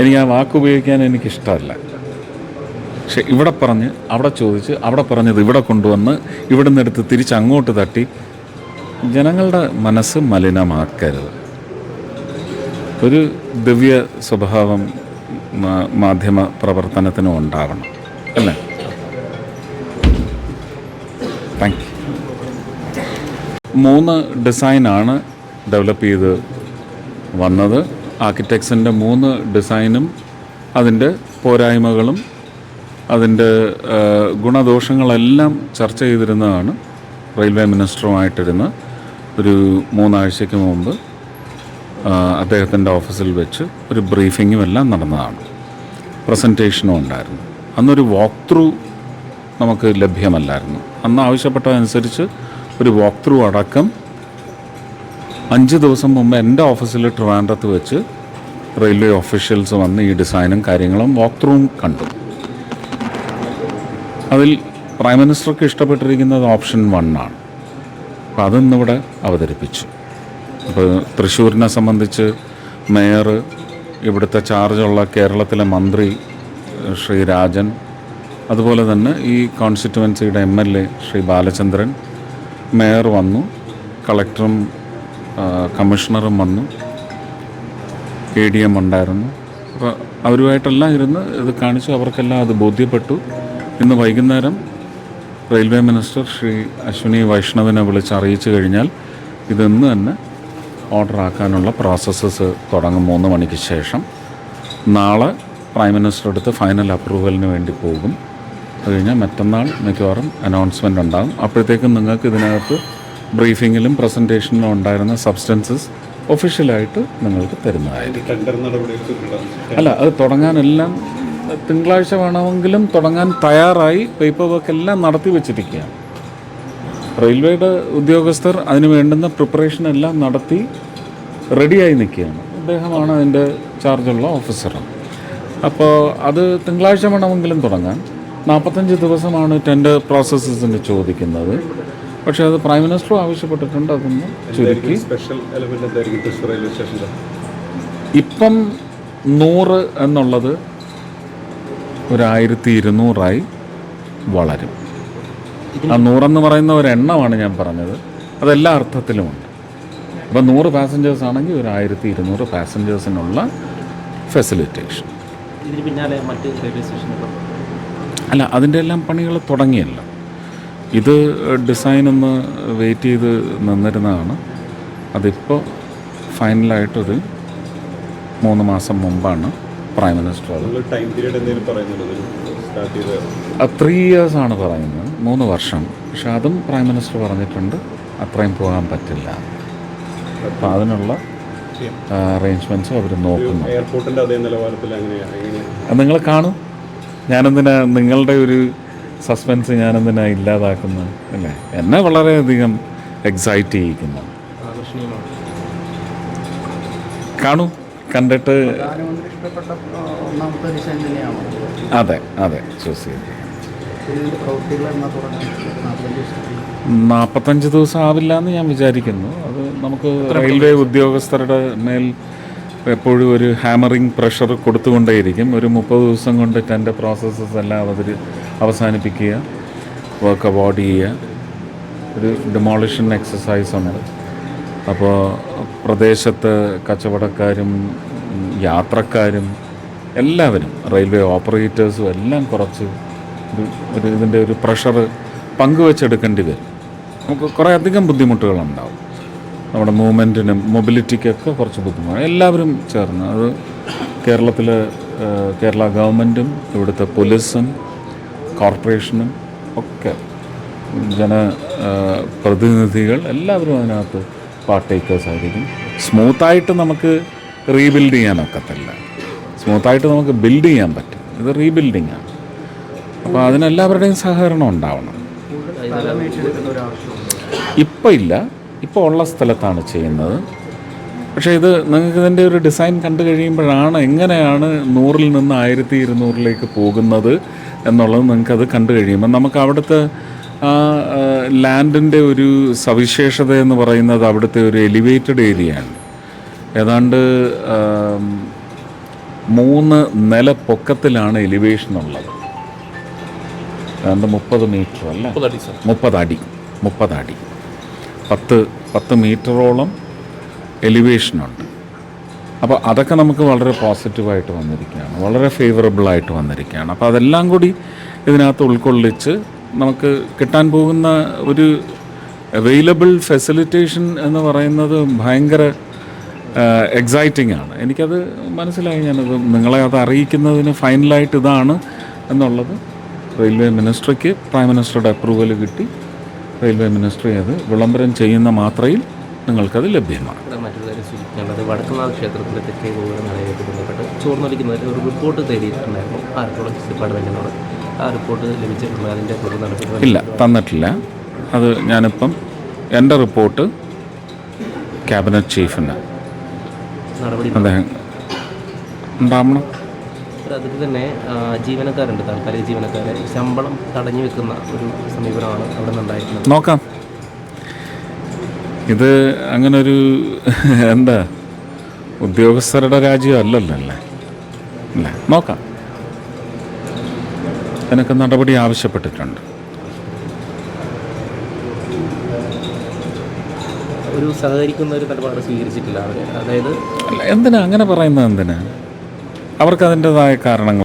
എനിക്ക് ആ വാക്ക് ഉപയോഗിക്കാൻ എനിക്കിഷ്ടമല്ല. പക്ഷെ ഇവിടെ പറഞ്ഞ് അവിടെ ചോദിച്ച് അവിടെ പറഞ്ഞത് ഇവിടെ കൊണ്ടുവന്ന് ഇവിടെ നിന്ന് എടുത്ത് തിരിച്ച് അങ്ങോട്ട് തട്ടി ജനങ്ങളുടെ മനസ്സ് മലിനമാക്കരുത്. ഒരു ദിവ്യ സ്വഭാവം മാധ്യമ പ്രവർത്തനത്തിനും ഉണ്ടാവണം. അല്ലേ? താങ്ക് യു മൂന്ന് ഡിസൈനാണ് ഡെവലപ്പ് ചെയ്ത് വന്നത്. ആർക്കിടെക്ട്സിന്റെ മൂന്ന് ഡിസൈനും അതിന്റെ പോരായ്മകളും അതിന്റെ ഗുണദോഷങ്ങളെല്ലാം ചർച്ച ചെയ്തിരുന്നതാണ് റെയിൽവേ മിനിസ്റ്ററുമായിട്ടിരുന്ന് ഒരു മൂന്നാഴ്ചയ്ക്ക് മുമ്പ് അദ്ദേഹത്തിന്റെ ഓഫീസിൽ വെച്ച് ഒരു ബ്രീഫിങ്ങും എല്ലാം നടന്നതാണ്. പ്രസന്റേഷനും ഉണ്ടായിരുന്നു. അന്നൊരു വാക്ക് ത്രൂ നമുക്ക് ലഭ്യമല്ലായിരുന്നു. അന്ന് ആവശ്യപ്പെട്ടതനുസരിച്ച് ഒരു വാക്ക് ത്രൂ അടക്കം അഞ്ച് ദിവസം മുമ്പ് എന്റെ ഓഫീസിൽ ട്രിവാൻഡ്രത്ത് വെച്ച് റെയിൽവേ ഓഫീഷ്യൽസ് വന്ന് ഈ ഡിസൈനും കാര്യങ്ങളും വാക്ക് ത്രൂവും കണ്ടു. അതിൽ പ്രൈം മിനിസ്റ്റർക്ക് ഇഷ്ടപ്പെട്ടിരിക്കുന്നത് ഓപ്ഷൻ വൺ ആണ്. അപ്പോൾ അതിന്നിവിടെ അവതരിപ്പിച്ചു. അപ്പോൾ തൃശ്ശൂരിനെ സംബന്ധിച്ച് മേയർ ഇവിടുത്തെ ചാർജുള്ള കേരളത്തിലെ മന്ത്രി ശ്രീ രാജൻ അതുപോലെ തന്നെ ഈ കോൺസ്റ്റിറ്റുവൻസിയുടെ M L A Shri Balachandran mayor വന്നു കളക്ടറും കമ്മീഷണറും വന്നു. എ ഡി എം ഉണ്ടായിരുന്നു. അപ്പോൾ അവരുമായിട്ടെല്ലാം ഇരുന്ന് ഇത് കാണിച്ചു. അവർക്കെല്ലാം അത് ബോധ്യപ്പെട്ടു. ഇന്ന് വൈകുന്നേരം റെയിൽവേ മിനിസ്റ്റർ ശ്രീ അശ്വിനി വൈഷ്ണവിനെ വിളിച്ച് അറിയിച്ചു കഴിഞ്ഞാൽ ഇതിന്ന് തന്നെ ഓർഡർ ആക്കാനുള്ള പ്രോസസ്സസ് തുടങ്ങും മൂന്ന് മണിക്ക് ശേഷം. നാളെ പ്രൈം മിനിസ്റ്റർ അടുത്ത് ഫൈനൽ അപ്രൂവലിന് വേണ്ടി പോകും. അത് കഴിഞ്ഞാൽ മറ്റന്നാൾ മിക്കവാറും അനൗൺസ്മെന്റ് ഉണ്ടാകും. അപ്പോഴത്തേക്കും നിങ്ങൾക്ക് ഇതിനകത്ത് ബ്രീഫിങ്ങിലും പ്രസന്റേഷനിലും ഉണ്ടായിരുന്ന സബ്സ്റ്റൻസസ് ഒഫീഷ്യലായിട്ട് നിങ്ങൾക്ക് തരുന്നതായിരിക്കും. അല്ല അത് തുടങ്ങാനെല്ലാം തിങ്കളാഴ്ച വേണമെങ്കിലും തുടങ്ങാൻ തയ്യാറായി പേപ്പർ വർക്ക് എല്ലാം നടത്തി വെച്ചിരിക്കുകയാണ്. റെയിൽവേയുടെ ഉദ്യോഗസ്ഥർ അതിന് വേണ്ടുന്ന പ്രിപ്പറേഷൻ എല്ലാം നടത്തി റെഡിയായി നിൽക്കുകയാണ്. അദ്ദേഹമാണ് അതിന്റെ ചാർജുള്ള ഓഫീസറും അപ്പോൾ അത് തിങ്കളാഴ്ച വേണമെങ്കിലും തുടങ്ങാൻ. നാൽപ്പത്തഞ്ച് ദിവസമാണ് ടെൻഡർ പ്രോസസ്സസിന് ചോദിക്കുന്നത്. പക്ഷേ അത് പ്രൈം മിനിസ്റ്ററും ആവശ്യപ്പെട്ടിട്ടുണ്ട് അതൊന്ന് ചുരുക്കി. സ്പെഷ്യൽ എലമെന്റ് എന്തായിരിക്കും തൃശ്ശൂർ റെയിൽവേ സ്റ്റേഷനിൽ ഇപ്പം നൂറ് എന്നുള്ളത് ഒരായിരത്തി ഇരുന്നൂറായി വളരും. ആ നൂറെന്ന് പറയുന്ന ഒരു എണ്ണമാണ് ഞാൻ പറഞ്ഞത്. അതെല്ലാ അർത്ഥത്തിലുമുണ്ട് അപ്പം നൂറ് പാസഞ്ചേഴ്സ് ആണെങ്കിൽ ഒരു ആയിരത്തി ഇരുന്നൂറ് പാസഞ്ചേഴ്സിനുള്ള ഫെസിലിറ്റേഷൻ ഇതിന് പിന്നാലെ മറ്റ് റെയിൽവേ സ്റ്റേഷനുകൾ അല്ല അതിന്റെ എല്ലാം പണികൾ തുടങ്ങിയല്ലോ. ഇത് ഡിസൈൻ ഒന്ന് വെയിറ്റ് ചെയ്ത് നിന്നിരുന്നതാണ്. അതിപ്പോൾ ഫൈനലായിട്ടൊരു മൂന്ന് മാസം മുമ്പാണ് പ്രൈം മിനിസ്റ്റർ ത്രീ ഇയേഴ്സ് ആണ് പറയുന്നത്. മൂന്ന് വർഷം. പക്ഷെ അതും പ്രൈം മിനിസ്റ്റർ പറഞ്ഞിട്ടുണ്ട്. അത്രയും പോകാൻ പറ്റില്ല. അപ്പം അതിനുള്ള അറേഞ്ച്മെന്റ്സ് അവർ നോക്കുന്നു. എയർപോർട്ടിന്റെ അതേ നിലവാരത്തിൽ നിങ്ങൾ കാണും. ഞാനെന്തിനാ നിങ്ങളുടെ ഒരു സസ്പെൻസ് ഞാനെന്തിനാ ഇല്ലാതാക്കുന്നത്? അല്ലേ? എന്നെ വളരെയധികം എക്സൈറ്റ് ചെയ്യിക്കുന്നു. കാണൂ കണ്ടിട്ട് അതെ അതെ ചൂസ് ചെയ്തു നാൽപ്പത്തഞ്ച് ദിവസം ആവില്ല എന്ന് ഞാൻ വിചാരിക്കുന്നു. അത് നമുക്ക് റെയിൽവേ ഉദ്യോഗസ്ഥരുടെ മേൽ എപ്പോഴും ഒരു ഹാമറിങ് പ്രഷർ കൊടുത്തുകൊണ്ടേയിരിക്കും. ഒരു മുപ്പത് ദിവസം കൊണ്ട് ടെന്റെ പ്രോസസ്സസ് എല്ലാം അവതരി അവസാനിപ്പിക്കുക വർക്ക് അവോർഡ് ചെയ്യുക. ഒരു ഡിമോളിഷൻ എക്സസൈസ് ഉണ്ട് അപ്പോൾ പ്രദേശത്ത് കച്ചവടക്കാരും യാത്രക്കാരും എല്ലാവരും റെയിൽവേ ഓപ്പറേറ്റേഴ്സും എല്ലാം കുറച്ച് ഒരു ഇതിന്റെ ഒരു പ്രഷർ പങ്കുവെച്ചെടുക്കേണ്ടി വരും. നമുക്ക് കുറേ അധികം ബുദ്ധിമുട്ടുകളുണ്ടാവും. നമ്മുടെ മൂവ്മെന്റിനും മൊബിലിറ്റിക്കൊക്കെ കുറച്ച് ബുദ്ധിമുട്ടാണ് എല്ലാവരും ചേർന്ന് അത് കേരളത്തിലെ കേരള ഗവൺമെന്റും ഇവിടുത്തെ പോലീസും കോർപ്പറേഷനും ഒക്കെ ജന പ്രതിനിധികൾ എല്ലാവരും അതിനകത്ത് പാർട്ടേക്കേഴ്സ് ആയിരിക്കും. സ്മൂത്തായിട്ട് നമുക്ക് റീബിൽഡ് ചെയ്യാനൊക്കത്തില്ല സ്മൂത്തായിട്ട് നമുക്ക് ബിൽഡ് ചെയ്യാൻ പറ്റും. ഇത് റീബിൽഡിംഗ് ആണ്. അപ്പോൾ അതിനെല്ലാവരുടെയും സഹകരണം ഉണ്ടാവണം. ഇപ്പം ഇല്ല. ഇപ്പോൾ ഉള്ള സ്ഥലത്താണ് ചെയ്യുന്നത്. പക്ഷേ ഇത് നിങ്ങൾക്ക് ഇതിന്റെ ഒരു ഡിസൈൻ കണ്ടു കഴിയുമ്പോഴാണ് എങ്ങനെയാണ് നൂറിൽ നിന്ന് ആയിരത്തി ഇരുന്നൂറിലേക്ക് പോകുന്നത് എന്നുള്ളത് നിങ്ങൾക്കത് കണ്ടു കഴിയുമ്പോൾ നമുക്ക് അവിടുത്തെ ആ ലാൻഡിന്റെ ഒരു സവിശേഷത എന്ന് പറയുന്നത് അവിടുത്തെ ഒരു എലിവേറ്റഡ് ഏരിയയാണ് ഏതാണ്ട് മൂന്ന് നില പൊക്കത്തിലാണ് എലിവേഷൻ ഉള്ളത്. ഏതാണ്ട് മുപ്പത് മീറ്റർ അല്ല? മുപ്പതടി മുപ്പതടി പത്ത് പത്ത് മീറ്ററോളം എലിവേഷനുണ്ട് അപ്പോൾ അതൊക്കെ നമുക്ക് വളരെ പോസിറ്റീവായിട്ട് വന്നിരിക്കുകയാണ്. വളരെ ഫേവറബിളായിട്ട് വന്നിരിക്കുകയാണ്. അപ്പോൾ അതെല്ലാം കൂടി ഇതിനകത്ത് ഉൾക്കൊള്ളിച്ച് നമുക്ക് കിട്ടാൻ പോകുന്ന ഒരു അവൈലബിൾ ഫെസിലിറ്റേഷൻ എന്ന് പറയുന്നത് ഭയങ്കര എക്സൈറ്റിംഗ് ആണ്. എനിക്കത് മനസ്സിലായി. ഞാനത് നിങ്ങളെ അത് അറിയിക്കുന്നതിന് ഫൈനലായിട്ട് ഇതാണ് എന്നുള്ളത് റെയിൽവേ മിനിസ്ട്രിക്ക് പ്രൈം മിനിസ്റ്ററുടെ അപ്രൂവൽ കിട്ടി. റെയിൽവേ മിനിസ്ട്രി അത് വിളംബരം ചെയ്യുന്ന മാത്രയിൽ നിങ്ങൾക്കത് ലഭ്യമാണ്. വടക്കുന്നാഥ് ക്ഷേത്രത്തിലെ തെക്കേ ഗോപുര നടയായിട്ട് ബന്ധപ്പെട്ട് ചോർന്നൊലിക്കുന്നതിൽ ഒരു റിപ്പോർട്ട് തേടിയിട്ടുണ്ടായിരുന്നു. ആർക്കോളജിസ്റ്റ് ഡിപ്പാർട്ട്മെന്റിനോട് ആ റിപ്പോർട്ട് ലഭിച്ചിട്ടുണ്ട്? അതിന്റെ തുടർ നടപടി ഇല്ല തന്നിട്ടില്ല. അത് ഞാനിപ്പം എന്റെ റിപ്പോർട്ട് ക്യാബിനറ്റ് ചീഫിന് നടപടി അദ്ദേഹം ഉണ്ടാവണം അതിൽ തന്നെ ജീവനക്കാരുണ്ട്. താൽക്കാലിക ജീവനക്കാരെ ശമ്പളം തടഞ്ഞു വെക്കുന്ന ഒരു സമീപനമാണ് അവിടെ നിന്നുണ്ടായിരുന്നത് നോക്കാം. ഇത് അങ്ങനൊരു എന്താ? ഉദ്യോഗസ്ഥരുടെ രാജ്യം അല്ലല്ലോ അല്ലേ? അല്ലേ? നോക്കാം. അതിനൊക്കെ നടപടി ആവശ്യപ്പെട്ടിട്ടുണ്ട്. ഒരു സഹകരിക്കുന്ന ഒരു നിലപാട് സ്വീകരിച്ചിട്ടില്ല അവർ അതായത് എന്തിനാ? അങ്ങനെ പറയുന്നത് എന്തിനാ? അവർക്ക് അതിന്റെതായ കാരണങ്ങൾ